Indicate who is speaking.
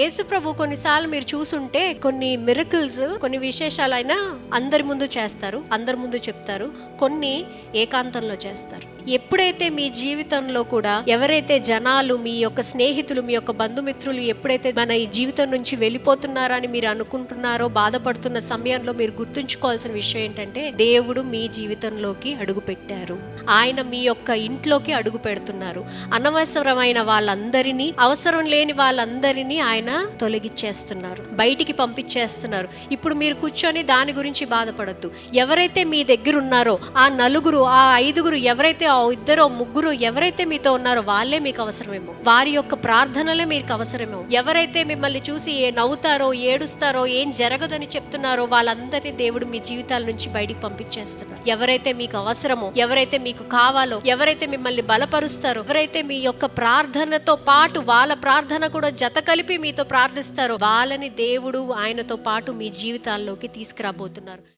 Speaker 1: యేసుప్రభు కొన్నిసార్లు మీరు చూసుంటే కొన్ని మిరకల్స్ కొన్ని విశేషాలైనా అందరి ముందు చేస్తారు అందరి ముందు చెప్తారు కొన్ని ఏకాంతంలో చేస్తారు. ఎప్పుడైతే మీ జీవితంలో కూడా ఎవరైతే జనాలు మీ యొక్క స్నేహితులు మీ యొక్క బంధుమిత్రులు ఎప్పుడైతే మన ఈ జీవితం నుంచి వెళ్ళిపోతున్నారని మీరు అనుకుంటున్నారో బాధపడుతున్న సమయంలో మీరు గుర్తుంచుకోవాల్సిన విషయం ఏంటంటే దేవుడు మీ జీవితంలోకి అడుగు పెట్టారు ఆయన మీ యొక్క ఇంట్లోకి అడుగు పెడుతున్నారు అనవసరమైన వాళ్ళందరినీ అవసరం లేని వాళ్ళందరినీ ఆయన తొలగిచ్చేస్తున్నారు. బయటికి పంపించేస్తున్నారు. ఇప్పుడు మీరు కూర్చొని దాని గురించి బాధపడద్దు. ఎవరైతే మీ దగ్గర ఉన్నారో ఆ నలుగురు ఆ ఐదుగురు ఎవరైతే ఇద్దరో ముగ్గురు ఎవరైతే మీతో ఉన్నారో వాళ్ళే మీకు అవసరమేమో. వారి యొక్క ప్రార్థనలే మీకు అవసరమేమో. ఎవరైతే మిమ్మల్ని చూసి ఏ నవ్వుతారో ఏడుస్తారో ఏం జరగదని చెప్తున్నారో వాళ్ళందరినీ దేవుడు మీ జీవితాల నుంచి బయటికి పంపించేస్తున్నారు ఎవరైతే మీకు అవసరమో ఎవరైతే మీకు కావాలో ఎవరైతే మిమ్మల్ని బలపరుస్తారో ఎవరైతే మీ యొక్క ప్రార్థనతో పాటు వాళ్ళ ప్రార్థన కూడా జత కలిపి మీతో ప్రార్థిస్తారో వాళ్ళని దేవుడు ఆయనతో పాటు మీ జీవితాల్లోకి తీసుకురాబోతున్నారు.